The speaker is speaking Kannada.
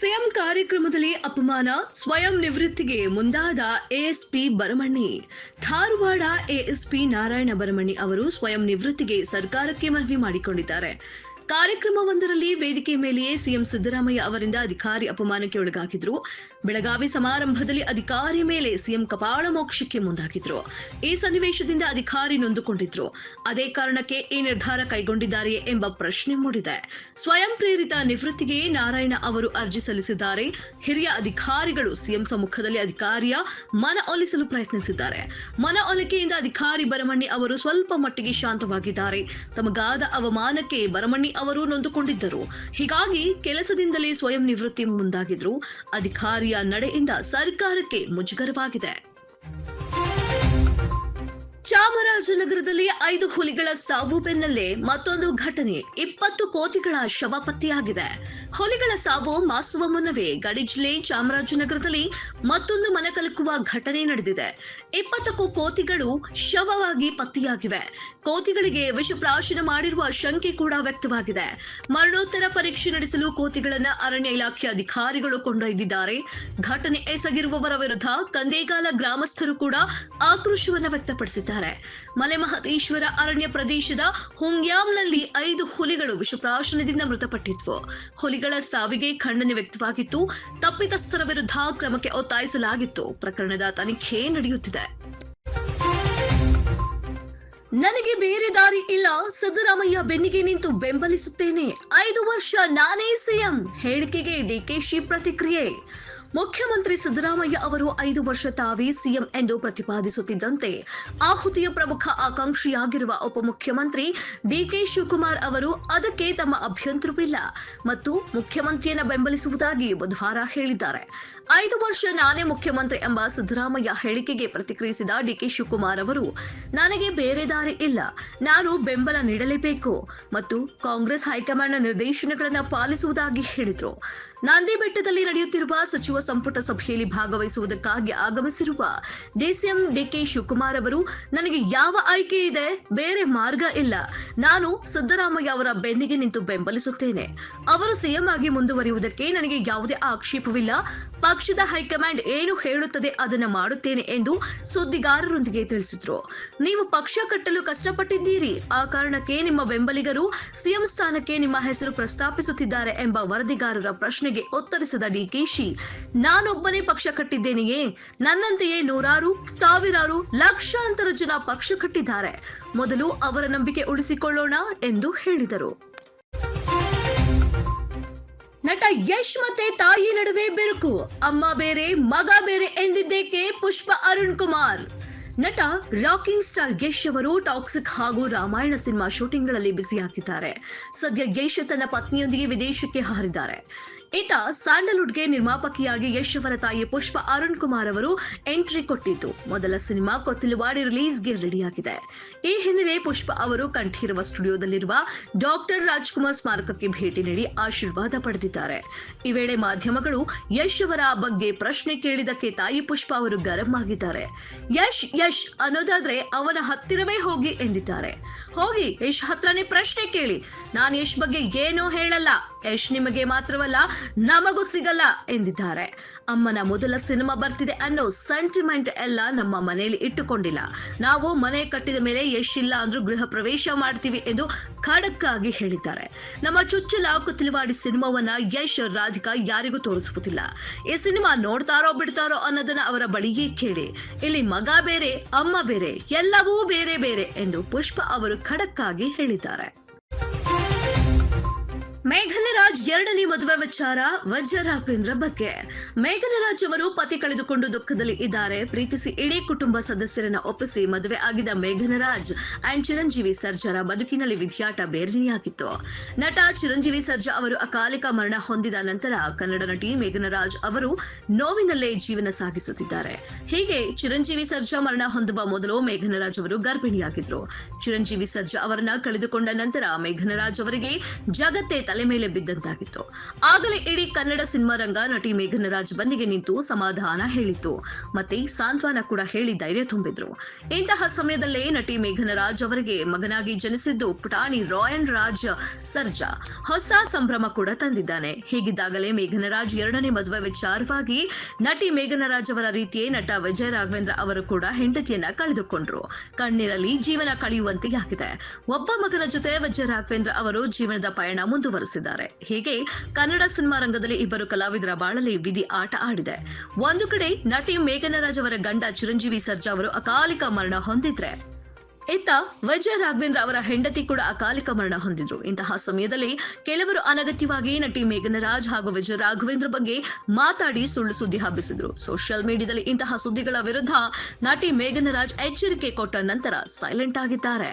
ಸಿಎಂ ಕಾರ್ಯಕ್ರಮದಲ್ಲಿ ಅಪಮಾನ, ಸ್ವಯಂ ನಿವೃತ್ತಿಗೆ ಮುಂದಾದ ಎಎಸ್ಪಿ ಬರಮಣ್ಣಿ. ಧಾರವಾಡ ಎಎಸ್ಪಿ ನಾರಾಯಣ ಬರಮಣ್ಣಿ ಅವರು ಸ್ವಯಂ ನಿವೃತ್ತಿಗೆ ಸರ್ಕಾರಕ್ಕೆ ಮನವಿ ಮಾಡಿಕೊಂಡಿದ್ದಾರೆ. ಕಾರ್ಯಕ್ರಮವೊಂದರಲ್ಲಿ ವೇದಿಕೆ ಮೇಲೆಯೇ ಸಿಎಂ ಸಿದ್ದರಾಮಯ್ಯ ಅವರಿಂದ ಅಧಿಕಾರಿ ಅಪಮಾನಕ್ಕೆ ಒಳಗಾಗಿದ್ರು. ಬೆಳಗಾವಿ ಸಮಾರಂಭದಲ್ಲಿ ಅಧಿಕಾರಿ ಮೇಲೆ ಸಿಎಂ ಕಪಾಳ ಮೋಕ್ಷಕ್ಕೆ ಮುಂದಾಗಿದ್ರು. ಈ ಸನ್ನಿವೇಶದಿಂದ ಅಧಿಕಾರಿ ನೊಂದುಕೊಂಡಿದ್ರು. ಅದೇ ಕಾರಣಕ್ಕೆ ಈ ನಿರ್ಧಾರ ಕೈಗೊಂಡಿದ್ದಾರೆಯೇ ಎಂಬ ಪ್ರಶ್ನೆ ಮೂಡಿದೆ. ಸ್ವಯಂ ಪ್ರೇರಿತ ನಿವೃತ್ತಿಗೆ ನಾರಾಯಣ ಅವರು ಅರ್ಜಿ ಸಲ್ಲಿಸಿದ್ದಾರೆ. ಹಿರಿಯ ಅಧಿಕಾರಿಗಳು ಸಿಎಂ ಸಮ್ಮುಖದಲ್ಲಿ ಅಧಿಕಾರಿಯ ಮನ ಒಲಿಸಲು ಪ್ರಯತ್ನಿಸಿದ್ದಾರೆ. ಮನ ಒಲಿಕೆಯಿಂದ ಅಧಿಕಾರಿ ಬರಮಣ್ಣಿ ಅವರು ಸ್ವಲ್ಪ ಮಟ್ಟಿಗೆ ಶಾಂತವಾಗಿದ್ದಾರೆ. ತಮಗಾದ ಅವಮಾನಕ್ಕೆ ಬರಮಣ್ಣಿ ಅವರು ನೊಂದುಕೊಂಡಿದ್ದರು. ಹೀಗಾಗಿ ಕೆಲಸದಿಂದಲೇ ಸ್ವಯಂ ನಿವೃತ್ತಿ ಮುಂದಾಗಿದ್ರು. ಅಧಿಕಾರಿಯ ನಡೆಯಿಂದ ಸರ್ಕಾರಕ್ಕೆ ಮುಜುಗರವಾಗಿದೆ. ಚಾಮರಾಜನಗರದಲ್ಲಿ ಐದು ಹುಲಿಗಳ ಸಾವು ಬೆನ್ನಲ್ಲೇ ಮತ್ತೊಂದು ಘಟನೆ ಇಪ್ಪತ್ತು ಕೋತಿಗಳ ಶವ ಪತ್ತೆಯಾಗಿದೆ. ಹುಲಿಗಳ ಸಾವು ಮಾಸುವ ಮುನ್ನವೇ ಗಡಿ ಜಿಲ್ಲೆ ಚಾಮರಾಜನಗರದಲ್ಲಿ ಮತ್ತೊಂದು ಮನೆ ಕಲಕುವ ಘಟನೆ ನಡೆದಿದೆ. ಇಪ್ಪತ್ತಕ್ಕೂ ಕೋತಿಗಳು ಶವವಾಗಿ ಪತ್ತೆಯಾಗಿವೆ. ಕೋತಿಗಳಿಗೆ ವಿಷಪ್ರಾಶನ ಮಾಡಿರುವ ಶಂಕೆ ಕೂಡ ವ್ಯಕ್ತವಾಗಿದೆ. ಮರಣೋತ್ತರ ಪರೀಕ್ಷೆ ನಡೆಸಲು ಕೋತಿಗಳನ್ನ ಅರಣ್ಯ ಇಲಾಖೆ ಅಧಿಕಾರಿಗಳು ಕೊಂಡೊಯ್ದಿದ್ದಾರೆ. ಘಟನೆ ಎಸಗಿರುವವರ ವಿರುದ್ಧ ಕಂದೇಗಾಲ ಗ್ರಾಮಸ್ಥರು ಕೂಡ ಆಕ್ರೋಶವನ್ನು ವ್ಯಕ್ತಪಡಿಸಿದ್ದಾರೆ. ಮಲೆಮಹದೇಶ್ವರ ಅರಣ್ಯ ಪ್ರದೇಶದ ಹುಂಗ್ಯಾಮ್ನಲ್ಲಿ ಐದು ಹುಲಿಗಳು ವಿಷಪ್ರಾಶನದಿಂದ ಮೃತಪಟ್ಟಿದ್ವು. ಹುಲಿಗಳ ಸಾವಿಗೆ ಖಂಡನೆ ವ್ಯಕ್ತವಾಗಿತ್ತು ತಪ್ಪಿತಸ್ಥರ ವಿರುದ್ಧ ಕ್ರಮಕ್ಕೆ ಒತ್ತಾಯಿಸಲಾಗಿತ್ತು. ಪ್ರಕರಣದ ತನಿಖೆ ನಡೆಯುತ್ತಿದೆ. ನನಗೆ ಬೇರೆ ದಾರಿ ಇಲ್ಲ. ಸಿದ್ದರಾಮಯ್ಯ ಬೆನ್ನಿಗೆ ನಿಂತು ಬೆಂಬಲಿಸುತ್ತೇನೆ. ಐದು ವರ್ಷ ನಾನೇ ಸಿಎಂ. ಹೇಳಿಕೆಗೆ ಡಿಕೆಶಿ ಪ್ರತಿಕ್ರಿಯೆ. ಮುಖ್ಯಮಂತ್ರಿ ಸಿದ್ದರಾಮಯ್ಯ ಅವರು ಐದು ವರ್ಷ ತಾವೇ ಸಿಎಂ ಎಂದು ಪ್ರತಿಪಾದಿಸುತ್ತಿದ್ದಂತೆ ಆಹುತಿಯ ಪ್ರಮುಖ ಆಕಾಂಕ್ಷಿಯಾಗಿರುವ ಉಪಮುಖ್ಯಮಂತ್ರಿ ಡಿಕೆ ಶಿವಕುಮಾರ್ ಅವರು ಅದಕ್ಕೆ ತಮ್ಮ ಅಭ್ಯಂತರವಿಲ್ಲ ಮತ್ತು ಮುಖ್ಯಮಂತ್ರಿಯನ್ನು ಬೆಂಬಲಿಸುವುದಾಗಿ ಬುಧವಾರ ಹೇಳಿದ್ದಾರೆ. ಐದು ವರ್ಷ ನಾನೇ ಮುಖ್ಯಮಂತ್ರಿ ಎಂಬ ಸಿದ್ದರಾಮಯ್ಯ ಹೇಳಿಕೆಗೆ ಪ್ರತಿಕ್ರಿಯಿಸಿದ ಡಿಕೆ ಶಿವಕುಮಾರ್ ಅವರು, ನನಗೆ ಬೇರೆ ದಾರಿ ಇಲ್ಲ, ನಾನು ಬೆಂಬಲ ನೀಡಲೇಬೇಕು ಮತ್ತು ಕಾಂಗ್ರೆಸ್ ಹೈಕಮಾಂಡ್ನ ನಿರ್ದೇಶನಗಳನ್ನು ಪಾಲಿಸುವುದಾಗಿ ಹೇಳಿದರು. ನಾಂದಿ ಬೆಟ್ಟದಲ್ಲಿ ನಡೆಯುತ್ತಿರುವ ಸಚಿವ ಸಂಪುಟ ಸಭೆಯಲ್ಲಿ ಭಾಗವಹಿಸುವುದಕ್ಕಾಗಿ ಆಗಮಿಸಿರುವ ಡಿಸಿಎಂ ಡಿಕೆ ಶಿವಕುಮಾರ್ ಅವರು, ನನಗೆ ಯಾವ ಆಯ್ಕೆ ಇದೆ? ಬೇರೆ ಮಾರ್ಗ ಇಲ್ಲ. ನಾನು ಸಿದ್ದರಾಮಯ್ಯ ಅವರ ಬೆನ್ನಿಗೆ ನಿಂತು ಬೆಂಬಲಿಸುತ್ತೇನೆ. ಅವರು ಸಿಎಂ ಆಗಿ ಮುಂದುವರಿಯುವುದಕ್ಕೆ ನನಗೆ ಯಾವುದೇ ಆಕ್ಷೇಪವಿಲ್ಲ. ಪಕ್ಷದ ಹೈಕಮಾಂಡ್ ಏನು ಹೇಳುತ್ತದೆ ಅದನ್ನು ಮಾಡುತ್ತೇನೆ ಎಂದು ಸುದ್ದಿಗಾರರೊಂದಿಗೆ ತಿಳಿಸಿದ್ರು. ನೀವು ಪಕ್ಷ ಕಟ್ಟಲು ಕಷ್ಟಪಟ್ಟಿದ್ದೀರಿ. ಆ ಕಾರಣಕ್ಕೆ ನಿಮ್ಮ ಬೆಂಬಲಿಗರು ಸಿಎಂ ಸ್ಥಾನಕ್ಕೆ ನಿಮ್ಮ ಹೆಸರು ಪ್ರಸ್ತಾಪಿಸುತ್ತಿದ್ದಾರೆ ಎಂಬ ವರದಿಗಾರರ ಪ್ರಶ್ನೆಗೆ ಉತ್ತರಿಸಿದ ಡಿಕೆಶಿ ನಾನೊಬ್ಬನೇ ಪಕ್ಷ ಕಟ್ಟಿದ್ದೇನೆಯೇ? ನನ್ನಂತೆಯೇ ನೂರಾರು, ಸಾವಿರಾರು, ಲಕ್ಷಾಂತರ ಜನ ಪಕ್ಷ ಕಟ್ಟಿದ್ದಾರೆ. ಮೊದಲು ಅವರ ನಂಬಿಕೆ ಉಳಿಸಿಕೊಳ್ಳೋಣ ಎಂದು ಹೇಳಿದರು. ನಟ ಯಶ್ ಮತ್ತೆ ತಾಯಿ ನಡುವೆ ಬಿರುಕು. ಅಮ್ಮ ಬೇರೆ, ಮಗ ಬೇರೆ ಎಂದಿದ್ದೇಕೆ ಪುಷ್ಪ ಅರುಣ್ ಕುಮಾರ್? ನಟ ರಾಕಿಂಗ್ ಸ್ಟಾರ್ ಯಶ್ ಅವರು ಟಾಕ್ಸಿಕ್ ಹಾಗೂ ರಾಮಾಯಣ ಸಿನಿಮಾ ಶೂಟಿಂಗ್ಗಳಲ್ಲಿ ಬ್ಯುಸಿಯಾಗಿದ್ದಾರೆ ಸದ್ಯ ಯಶ್ ತನ್ನ ಪತ್ನಿಯೊಂದಿಗೆ ವಿದೇಶಕ್ಕೆ ಹಾರಿದ್ದಾರೆ. ಈತ ಸ್ಯಾಂಡಲ್ವುಡ್ಗೆ ನಿರ್ಮಾಪಕಿಯಾಗಿ ಯಶ್ ಅವರ ತಾಯಿ ಪುಷ್ಪ ಅರುಣ್ ಕುಮಾರ್ ಅವರು ಎಂಟ್ರಿ ಕೊಟ್ಟಿದ್ದು. ಮೊದಲ ಸಿನಿಮಾ ಕೊತ್ತಿಲವಾಡಿ ರಿಲೀಸ್ಗೆ ರೆಡಿಯಾಗಿದೆ. ಈ ಹಿನ್ನೆಲೆ ಪುಷ್ಪ ಅವರು ಕಂಠೀರವ ಸ್ಟುಡಿಯೋದಲ್ಲಿರುವ ಡಾಕ್ಟರ್ ರಾಜ್ಕುಮಾರ್ ಸ್ಮಾರಕಕ್ಕೆ ಭೇಟಿ ನೀಡಿ ಆಶೀರ್ವಾದ ಪಡೆದಿದ್ದಾರೆ. ಈ ವೇಳೆ ಮಾಧ್ಯಮಗಳು ಯಶ್ ಅವರ ಬಗ್ಗೆ ಪ್ರಶ್ನೆ ಕೇಳಿದಕ್ಕೆ ತಾಯಿ ಪುಷ್ಪ ಅವರು ಗರಂ ಆಗಿದ್ದಾರೆ. ಯಶ್ ಯಶ್ ಅನ್ನೋದಾದ್ರೆ ಅವನ ಹತ್ತಿರವೇ ಹೋಗಿ ಎಂದಿದ್ದಾರೆ. ಹೋಗಿ ಯಶ್ ಹತ್ರನೇ ಪ್ರಶ್ನೆ ಕೇಳಿ. ನಾನು ಯಶ್ ಬಗ್ಗೆ ಏನೂ ಹೇಳಲ್ಲ. ಯಶ್ ನಿಮಗೆ ಮಾತ್ರವಲ್ಲ, ನಮಗೂ ಸಿಗಲ್ಲ ಎಂದಿದ್ದಾರೆ. ಅಮ್ಮನ ಮೊದಲ ಸಿನಿಮಾ ಬರ್ತಿದೆ ಅನ್ನೋ ಸೆಂಟಿಮೆಂಟ್ ಎಲ್ಲ ನಮ್ಮ ಮನೆಯಲ್ಲಿ ಇಟ್ಟುಕೊಂಡಿಲ್ಲ. ನಾವು ಮನೆ ಕಟ್ಟಿದ ಮೇಲೆ ಯಶ್ ಇಲ್ಲ ಅಂದ್ರೂ ಗೃಹ ಪ್ರವೇಶ ಮಾಡ್ತೀವಿ ಎಂದು ಖಡಕ್ ಆಗಿ ಹೇಳಿದ್ದಾರೆ. ನಮ್ಮ ಚುಚ್ಚಲ ಕುತ್ತಿಲವಾಡಿ ಸಿನಿಮಾವನ್ನ ಯಶ್ ರಾಧಿಕಾ ಯಾರಿಗೂ ತೋರಿಸುವುದಿಲ್ಲ. ಈ ಸಿನಿಮಾ ನೋಡ್ತಾರೋ ಬಿಡ್ತಾರೋ ಅನ್ನೋದನ್ನ ಅವರ ಬಳಿಯೇ ಕೇಳಿ. ಇಲ್ಲಿ ಮಗ ಬೇರೆ, ಅಮ್ಮ ಬೇರೆ, ಎಲ್ಲವೂ ಬೇರೆ ಬೇರೆ ಎಂದು ಪುಷ್ಪ ಅವರು ಖಡಕ್ ಆಗಿ ಮೇಘನರಾಜ್ ಎರಡನೇ ಮದುವೆ ವಿಚಾರ ವಜ್ರ ರಾಘವೇಂದ್ರ ಬಗ್ಗೆ. ಮೇಘನರಾಜ್ ಅವರು ಪತಿ ಕಳೆದುಕೊಂಡು ದುಃಖದಲ್ಲಿ ಇದ್ದಾರೆ. ಪ್ರೀತಿಸಿ ಇಡೀ ಕುಟುಂಬ ಸದಸ್ಯರನ್ನ ಒಪ್ಪಿಸಿ ಮದುವೆ ಆಗಿದ್ದ ಮೇಘನರಾಜ್ ಅಂಡ್ ಚಿರಂಜೀವಿ ಸರ್ಜಾರ ಬದುಕಿನಲ್ಲಿ ವಿಧಿಯಾಟ ಬೇರೆಯಾಗಿತ್ತು ನಟ ಚಿರಂಜೀವಿ ಸರ್ಜಾ ಅವರು ಅಕಾಲಿಕ ಮರಣ ಹೊಂದಿದ ನಂತರ ಕನ್ನಡ ನಟಿ ಮೇಘನರಾಜ್ ಅವರು ನೋವಿನಲ್ಲೇ ಜೀವನ ಸಾಗಿಸುತ್ತಿದ್ದಾರೆ. ಹೀಗೆ ಚಿರಂಜೀವಿ ಸರ್ಜಾ ಮರಣ ಹೊಂದುವ ಮೊದಲು ಮೇಘನರಾಜ್ ಅವರು ಗರ್ಭಿಣಿಯಾಗಿದ್ರು. ಚಿರಂಜೀವಿ ಸರ್ಜಾ ಅವರನ್ನ ಕಳೆದುಕೊಂಡ ನಂತರ ಮೇಘನರಾಜ್ ಅವರಿಗೆ ಜಗತ್ತೇ ತಲೆ ಮೇಲೆ ಬಿದ್ದಂತಾಗಿತ್ತು. ಆಗಲೇ ಇಡೀ ಕನ್ನಡ ಸಿನಿಮಾ ರಂಗ ನಟಿ ಮೇಘನರಾಜ್ ಬಂದಿಗೆ ನಿಂತು ಸಮಾಧಾನ ಹೇಳಿತ್ತು. ಮತ್ತೆ ಸಾಂತ್ವನ ಕೂಡ ಹೇಳಿ ಧೈರ್ಯ ತುಂಬಿದ್ರು. ಇಂತಹ ಸಮಯದಲ್ಲೇ ನಟಿ ಮೇಘನರಾಜ್ ಅವರಿಗೆ ಮಗನಾಗಿ ಜನಿಸಿದ್ದು ಪುಟಾಣಿ ರಾಯನ್ ರಾಜ್ ಸರ್ಜಾ. ಹೊಸ ಸಂಭ್ರಮ ಕೂಡ ತಂದಿದ್ದಾನೆ. ಹೀಗಿದ್ದಾಗಲೇ ಮೇಘನರಾಜ್ ಎರಡನೇ ಮದುವೆ ವಿಚಾರವಾಗಿ ನಟಿ ಮೇಘನರಾಜ್ ಅವರ ರೀತಿಯೇ ನಟ ವಿಜಯ ರಾಘವೇಂದ್ರ ಅವರು ಕೂಡ ಹೆಂಡತಿಯನ್ನ ಕಳೆದುಕೊಂಡ್ರು. ಕಣ್ಣೀರಲ್ಲಿ ಜೀವನ ಕಳೆಯುವಂತೆಯಾಗಿದೆ ಒಬ್ಬ ಮಗನ ಜೊತೆ ವಿಜಯ ರಾಘವೇಂದ್ರ ಅವರು ಜೀವನದ ಪಯಣ ಮುಂದುವರೆಸಿದ್ದಾರೆ ಹೀಗೆ ಕನ್ನಡ ಸಿನಿಮಾ ರಂಗದಲ್ಲಿ ಇಬ್ಬರು ಕಲಾವಿದರ ಬಾಳಲಿ ವಿಧಿ ಆಟ ಆಡಿದೆ. ಒಂದು ಕಡೆ ನಟಿ ಮೇಘನರಾಜ್ ಅವರ ಗಂಡ ಚಿರಂಜೀವಿ ಸರ್ಜಾ ಅವರು ಅಕಾಲಿಕ ಮರಣ ಹೊಂದಿದ್ರೆ. ಇತ್ತ ವಿಜಯ ರಾಘವೇಂದ್ರ ಅವರ ಹೆಂಡತಿ ಕೂಡ ಅಕಾಲಿಕ ಮರಣ ಹೊಂದಿದ್ರು. ಇಂತಹ ಸಮಯದಲ್ಲಿ ಕೆಲವರು ಅನಗತ್ಯವಾಗಿ ನಟಿ ಮೇಘನರಾಜ್ ಹಾಗೂ ವಿಜಯ ರಾಘವೇಂದ್ರ ಬಗ್ಗೆ ಮಾತಾಡಿ ಸುಳ್ಳು ಸುದ್ದಿ ಹಬ್ಬಿಸಿದ್ರು. ಸೋಷಿಯಲ್ ಮೀಡಿಯಾದಲ್ಲಿ ಇಂತಹ ಸುದ್ದಿಗಳ ವಿರುದ್ಧ ನಟಿ ಮೇಘನರಾಜ್ ಎಚ್ಚರಿಕೆ ಕೊಟ್ಟ ನಂತರ ಸೈಲೆಂಟ್ ಆಗಿದ್ದಾರೆ.